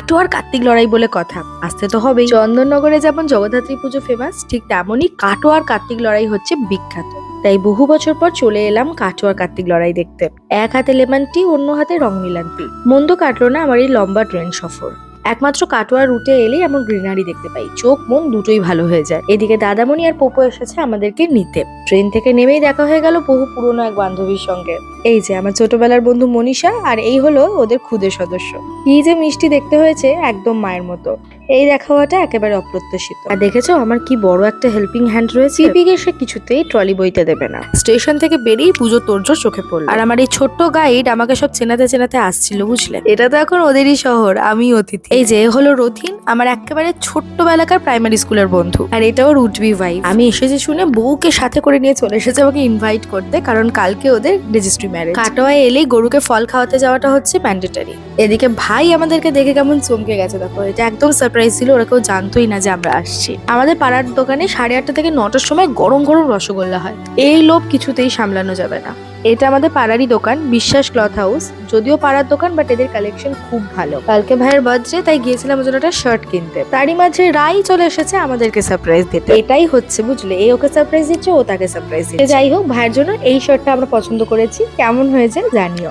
কাটোয়ার কার্তিক লড়াই বলে কথা। আসতে তো হবেই। চন্দননগরে যেমন জগদ্ধাত্রী পুজো ফেমাস ঠিক তেমনই কাটোয়ার কার্তিক লড়াই হচ্ছে বিখ্যাত। তাই বহু বছর পর চলে এলাম কাটোয়ার কার্তিক লড়াই দেখতে। এক হাতে লেমন টি অন্য হাতে রং মিলান টি মন্দ কাটলো না আমার এই লম্বা ট্রেন সফর। একমাত্র কাটোয়ার রুটে এলেই এমন গ্রিনারি দেখতে পাই। চোখ মন দুটোই ভালো হয়ে যায়। এদিকে দাদামণি আর পোপো এসেছে আমাদেরকে নিতে। ট্রেন থেকে নেমেই দেখা হয়ে গেল বহু পুরনো এক বান্ধবীর সঙ্গে। এই যে আমার ছোটবেলার বন্ধু মনীষা, আর এই হলো ওদের খুদে সদস্য। কি যে মিষ্টি দেখতে হয়েছে একদম মায়ের মতো। এই দেখা হওয়াটা একেবারে অপ্রত্যাশিত। আর দেখেছ, আমার কি বড় একটা হেল্পিং হ্যান্ড রয়েছে? সে কিছুতেই ট্রলি বইতে দেবে না। স্টেশন থেকে বেরিয়ে পুজো তোরজোর চোখে পড়ল। আর আমার এই ছোট্ট গাইড আমাকে সব চেনাতে চেনাতে আসছিল, বুঝলে? এটা তো এখন ওদেরই শহর, আমি অতিথি। এই যে হলো রথিন, আমার একেবারে ছোট্টবেলাকার প্রাইমারি স্কুলের বন্ধু। আর এটাও রুটবি ভাই আমি এসেছি শুনে বউকে সাথে করে নিয়ে চলে এসেছে আমাকে ইনভাইট করতে, কারণ কালকে ওদের রেজিস্ট্রি ম্যারেজ কাটোয়ায় এলেই গরুকে ফল খাওয়াতে যাওয়াটা হচ্ছে ম্যান্ডেটারি এদিকে ভাই আমাদেরকে দেখে কেমন চমকে গেছে, দেখো, এটা একদম সারপ্রাইজ ছিল, ওরা কেউ জানতোই না যে আমরা আসছি। আমাদের পাড়ার দোকানে সাড়ে আটটা থেকে নটার সময় গরম গরম রসগোল্লা হয়। এই লোভ কিছুতেই সামলানো যাবে না। এটা আমাদের পাড়ারই দোকান, বিশ্বাস ক্লথ হাউস যদিও পাড়ার দোকান বাট এদের কালেকশন খুব ভালো। কালকে ভাইয়ের বার্থডে তাই গিয়েছিলাম ওজন একটা শার্ট কিনতে। তারই মাঝে রাই চলে এসেছে আমাদেরকে সারপ্রাইজ দিতে। এটাই হচ্ছে, বুঝলে? এই ওকে সারপ্রাইজ দিচ্ছে, ও তাকে সারপ্রাইজ দিচ্ছে। যাই হোক, ভাইয়ের জন্য এই শার্টটা আমরা পছন্দ করেছি। কেমন হয়েছে জানিও।